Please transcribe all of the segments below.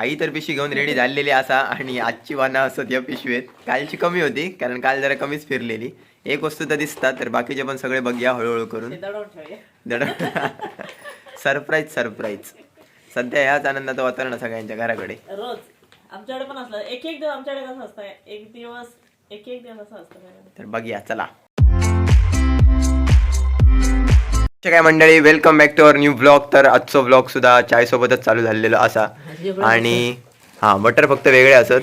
आई तर पिशवी घेऊन रेडी झालेली असा आणि आजची वाना असत या पिशवीत. कालची कमी होती कारण काल जरा कमीच फिरलेली. एक वस्तू तर दिसतात तर बाकीचे पण सगळे बघूया हळूहळू करून. दड सरप्राईज सरप्राईज. सध्या ह्याच आनंदाचं वातावरण सगळ्यांच्या घराकडे. रोज. आमच्याकडे पण असलं. एक एक दिवस आमच्याकडे कसं असतं? एक दिवस एक एक दिवस असं असतं. तर बघूया चला. काय मंडळी welcome back to our new blog तर आजचा ब्लॉग सुद्धा चायसोबतच चालू झालेला असा. आणि हा बटर फक्त वेगळे असत.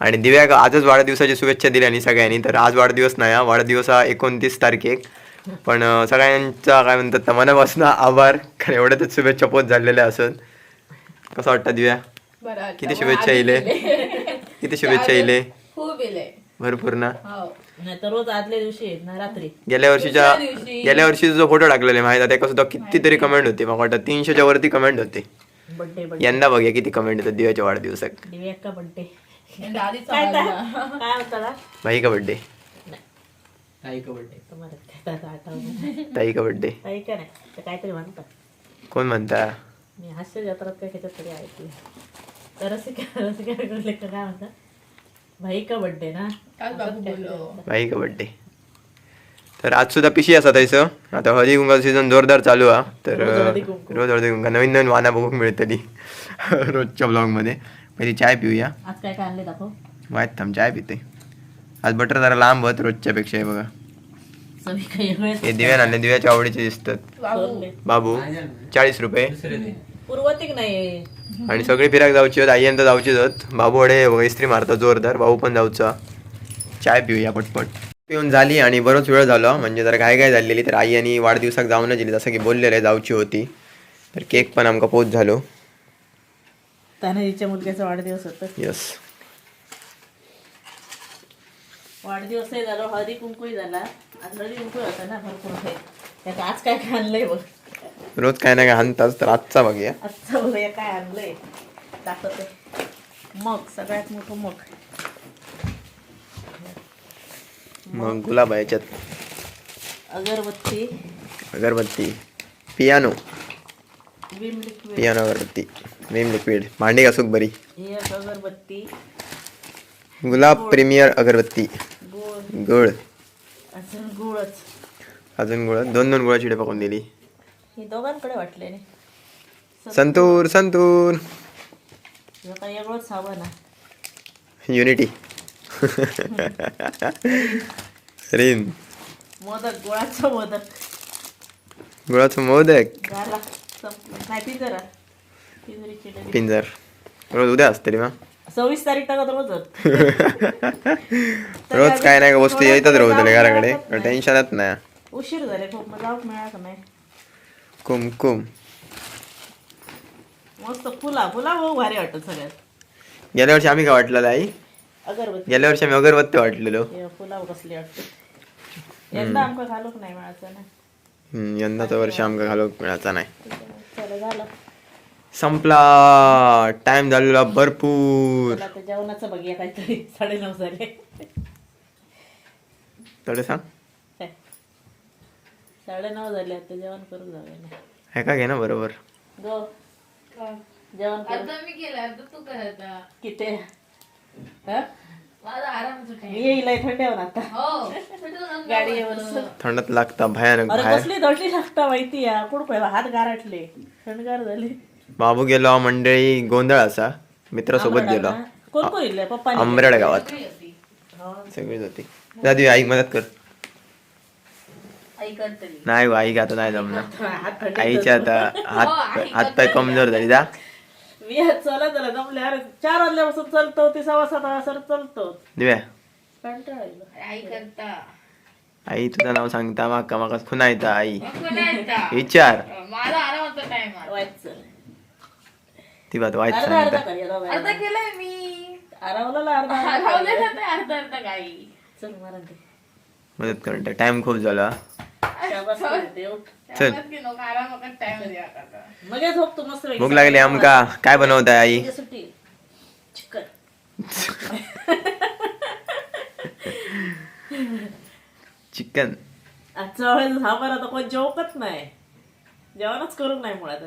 आणि दिव्या आजच वाढदिवसाची शुभेच्छा दिल्या आणि सगळ्यांनी. तर आज वाढदिवस नाही हा वाढदिवस हा एकोणतीस तारखेक. पण सगळ्यांचा काय म्हणतात मनापासून आभार. कारण एवढ्यातच शुभेच्छा पोच झालेल्या असत. कसं वाटतं दिव्या? किती शुभेच्छा येले किती शुभेच्छा येले भरपूर ना? हो. नाही तर रोज आदल्या दिवशी येत ना रात्री. गेल्या वर्षीच्या दुसऱ्या दिवशी. गेल्या वर्षी जो फोटो टाकलेला माहिती आहे? सुद्धा कितीतरी कमेंट होते मग वाटतं तीनशेच्या वरती कमेंट होते. Birthday birthday. यंदा बघूया किती कमेंट होतात दिव्याच्या वाढदिवसाक दिव्या का काय काय होता भाई का बड्डे. तुम्हाला काय त्याचं आठवण ताई का बड्डे. काही का नाही. तर काहीतरी म्हणतात. कोण म्हणता? मी हास्य जत्रात काय ह्याच्यात तरी ऐकले तर रसिका रसिका लेकर काय म्हणतात? भाई का बड्डे ना? काल बाबू बोललो. भाई का बड्डे तर आज सुद्धा पिशी असा त्याचं आता हळदी कुंकाचं सीझन जोरदार चालू हा तर रोज हळदी कुंकू. रोज हळदी कुंका. नवीन नवीन वाना बघूक मिळतली रोजच्या ब्लॉगमध्ये पहिली चाय पिऊया. आज काय काय आणले दाखव. माहीत थांब चाय पिते. आज बटर जरा लांब होत रोजच्या पेक्षा हे बघा. सगळी काही वेगळेच हे दिव्या आणले दिव्याच्या आवडीचे दिसतात. बाबू. चाळीस रुपये. पूर्वतिक नाही आणि सगळी फिराक जाऊची होत आई यंदा जाऊचीच होत बाबू अडे बघा इस्त्री मारता जोरदार. भाऊ पण जाऊचा. चाय पिऊया पटपट. पिऊन झाली आणि बरोच वेळ झाला. म्हणजे जर काय काय झालेली तर आई आणि वाढदिवसाक जाऊन गेली. जसं की बोललेलं जाऊची होती. तर केक पण आमका पोच झालो. त्याने तिच्या मुलग्याचा वाढदिवस होता. यस वाढदिवसही झालो. हळदी कुंकूही झाला. आज हळदी कुंकू होता ना भरपूर आज काय काय आणलंय बघ. रोज काय ना काय हाणताच तर आजचा बघूया. आजचं बघूया काय आणलंय. दाखवते. मग सगळ्यात मोठं मग. मग गुलाब आहे याच्यात. अगरबत्ती. अगरबत्ती. पियानो. विम लिक्विड पियानो अगरबत्ती. विम लिक्विड भांडी घासूक बरी. अगरबत्ती. गुलाब प्रीमियर अगरबत्ती. गुळ गुळ. अजून गुळच. अजून गुळ. दोन दोन गुळाची पाकून दिली. ही दोघांकडे वाटले संतूर संतूर. वेगळंच युनिटी रिन. मोदक गुळाचं मोदक. गुळाचं मोदक. झाला. संपलं. नाही पिंजर. रोज उद्या असते रे मग सव्वीस तारीख टाकत रोज रोज काय नाही वस्तू येतच राहू घराकडे. टेन्शनच नाही. उशीर झाले खूप. जाऊक मिळाला नाही? कुमकुम मस्त फुला फुला भाऊ भारी वाटत सगळ्यात. गेल्या वर्षी आम्ही काय वाटलेलं आई? अगरबत्ती. गेल्या वर्षी आम्ही अगरबत्ती वाटलेलो. हे फुला कसली वाटते. यंदा आमका घालूक नाही मिळायचं ना. हम्म, यंदाचं वर्ष आमका घालूक मिळायचा नाही. चला झालं. संपला. टाइम झालेला भरपूर. चला आता जेवणाचं बघूया काहीतरी. साडेनऊ झाले. थोडं सांग? साडेनऊ झाले आता जेवण करून जाऊया ना. हे का घे ना बरोबर. गो. जेवण कर. मी केलं आता तू कर आता. किती? हा? माझा आरामचा मी टाइम येईल थंड येऊन आता. हो गाडीवर थंडत लागता भयानक अरे बाहेर. कसली दडली लागता माहिती या कुठं पहिला हात गारटले. थंडगार झाले. बाबू गेलो मंडळी गोंधळ असा. मित्रासोबत गेलो. कोण कोण इले पप्पा आंबरेड गावात. सगळीच होती. दादी आई मदत कर. नाही गो, आई आता नाही जमणार. आईच्या आता हात हात पाय कमजोर झाली जा. मी चलत झालं जमले अरे चार वाजल्यापासून चलतो ते सव्वा सात वाजता चलतो. दिव्या. आई करता. आई तुझं नाव सांगता माका माका खुना येता आई? विचार. ती बात वाईट सांगता. केलंय मी. आरावला अर्धा अर्धा. काही. मदत करून टाइम खूप झाला. चल. की नको आरामाचा टाइम द्या करता मग हे झोप तू मस्त. भूक लागली आमका काय बनवताय आई? सुट्टी चिकन. चिकन. आजच्या वेळेस हा बरं आता कोण जेवकच नाही. जेवणच करून नाही मुळात.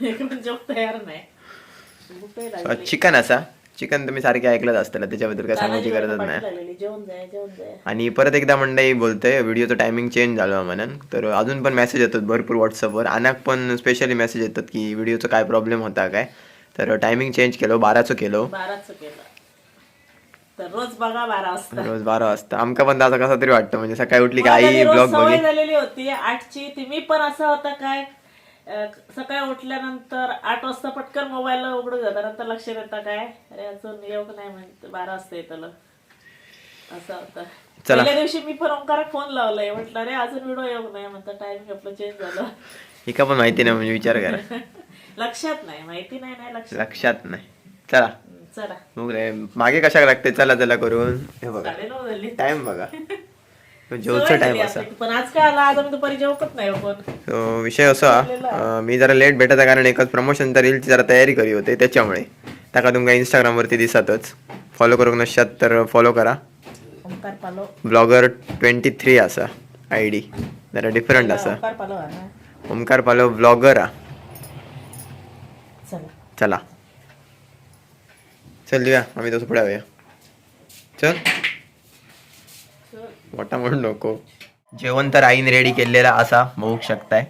जेवक तयार नाही. चिकन असा? चिकन तुम्ही सारखे ऐकलंच असतं त्याच्याबद्दल काय सांगायची गरजच नाही. आणि परत एकदा मंडळी बोलतोय व्हिडिओचं टायमिंग चेंज झालं म्हणून. तर अजून पण मेसेज येतात भरपूर व्हॉट्सअपवर अनाक पण स्पेशली मेसेज येतात की व्हिडिओचा काय प्रॉब्लेम होता काय. तर टायमिंग चेंज केलो बाराचं केलो. बाराच केलं. तर रोज बघा बारा वाजता. रोज बारा वाजता. आमका पण त्याचा कसा तरी वाटतं म्हणजे सकाळी उठली की आई ब्लॉग होती आठची ती मी पण असं होतं काय. सकाळी उठल्यानंतर आठ वाजता पटकन मोबाईल उघडून जातं नंतर लक्ष देता काय? अरे अजून येऊ नाही म्हणते. बारा वाजता येतं असं होतं. पहिल्या दिवशी मी पण ओंकारात फोन लावलाय. म्हटलं अरे अजून व्हिडिओ येऊ नाही. म्हणता टायमिंग आपलं चेंज झालं. एका पण माहिती नाही म्हणजे विचार करा. लक्षात नाही. माहिती नाही नाही लक्षात लक्षात नाही. चला. चला. बघ रे मागे कशा लागते? चला चला करून. हे बघा. झाली. टाइम बघा. जेवचा टाइम असा. पण आज काय आला? आज आम्ही दुपारी जेवतच नाही आपण So, विषय असा मी जरा लेट भेटत आहे कारण एकच प्रमोशनचा रीलची जरा तयारी करी होते त्याच्यामुळे. त्याका तुमका इंस्टाग्रामवरती दिसतच. फॉलो करूक नसतात तर फॉलो करा. ब्लॉगर ट्वेंटी थ्री असा आय डी जरा डिफरंट असा. हा ओमकार पालो ब्लॉगर हा चला. चला. देऊया आम्ही तसं पुढे चल. मोठा म्हणून नको. जेवण तर आईने रेडी केलेला असा बघू शकताय.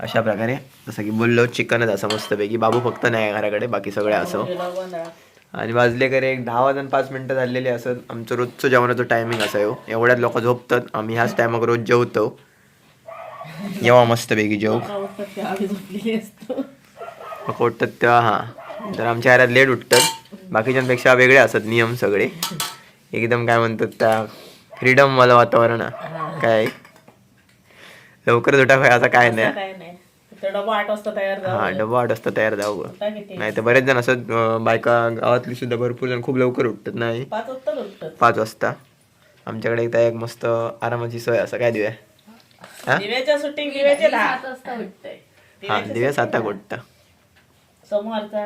अशा प्रकारे जसं की बोललो चिकनच असं मस्तपैकी. बाबू फक्त नाही आहे घराकडे बाकी सगळे असो. आणि वाजले करे एक दहा वाजून पाच मिनिटं झालेली असत आमचं रोजचं जेवणाचं टायमिंग असं हो. एवढ्यात लोक झोपतात आम्ही ह्याच टायमाक रोज जेवतो. येवा मस्तपैकी जेव. आम्ही मग उठतात तेव्हा हां. तर आमच्या घरात लेट उठतात. बाकीच्यांपेक्षा वेगळे असतात नियम सगळे. एकदम काय म्हणतात त्या फ्रीडम वाला वातावरण. हा. काय? लवकर उठा पाहिजे असं काय नाही. डबा आठ वाजता तयार हा डबा आठ वाजता तयार जाऊ. नाही तर बरेच जण असं बायका गावातली सुद्धा भरपूर जण खूप लवकर उठतात नाही? पाच वाजता आमच्याकडे एकदा एक मस्त आरामाची सोय असं काय देऊया हा? सात हा दिव्या साता गोठता सोमवारचा.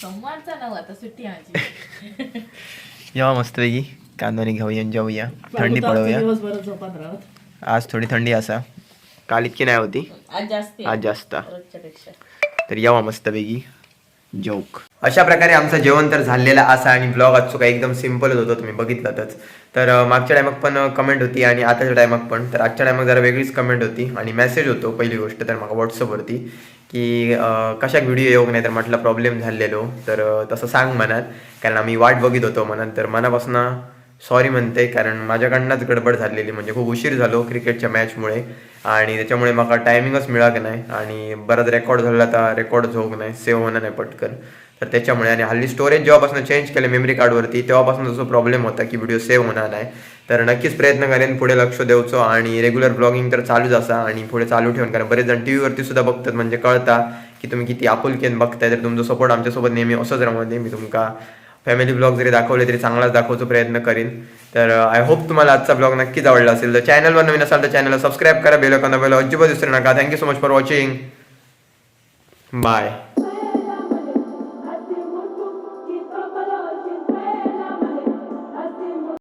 सोमवारचा नऊ आता सुट्टी आहे माझी. जेव्हा मस्तपैकी. कांदोनी घेऊया आणि जाऊया. थंडी राहत. आज थोडी थंडी असा. काल इतकी नाही होती. आज जास्त आज तर यावा मस्तपैकी. जोक. अशा प्रकारे आमचं जेवण तर झालेलं असा आणि ब्लॉग आजचो काय एकदम सिम्पलच होतो तुम्ही बघितलातच. तर मागच्या टायमाक पण कमेंट होती आणि आताच्या टायमाक पण. तर आजच्या टायमाक जरा वेगळीच कमेंट होती आणि मेसेज होतो पहिली गोष्ट तर मला व्हॉट्सअपवरती की कशाक व्हिडिओ येऊक नाही तर म्हटलं प्रॉब्लेम झालेलो. तर तसं सांग मनात कारण आम्ही वाट बघित होतो मनात तर मनापासून सॉरी म्हणते कारण माझ्याकडनंच गडबड झालेली म्हणजे खूप उशीर झालो क्रिकेटच्या मॅचमुळे. आणि त्याच्यामुळे मला टायमिंगच मिळाक नाही. आणि बराच रेकॉर्ड झाला तर रेकॉर्ड होऊक नाही सेव्ह होणार नाही पटकन. तर त्याच्यामुळे आणि हल्ली स्टोरेज जेव्हापासून चेंज केलं मेमरी कार्डवरती तेव्हापासून जसं प्रॉब्लेम होता की व्हिडिओ सेव्ह होणार नाही. तर नक्कीच प्रयत्न करेन पुढे लक्ष देऊचो आणि रेग्युलर ब्लॉगिंग तर चालूच असा आणि पुढे चालू ठेवून कारण बरेच जण टी व्हीवरती सुद्धा बघतात म्हणजे कळता की तुम्ही किती आपुलकेन बघताय. तर तुमचा सपोर्ट आमच्यासोबत नेहमी असंच राहू दे. मी तुमका फॅमिली ब्लॉग जरी दाखवले तरी चांगलाच दाखवतो प्रयत्न करीन. तर uh, आय होप तुम्हाला आजचा ब्लॉग नक्कीच आवडला असेल. तर चॅनलवर नवीन असाल तर चॅनलला सबस्क्राईब करा बेल अजिबात विसरू नका. Thank you so much for watching bye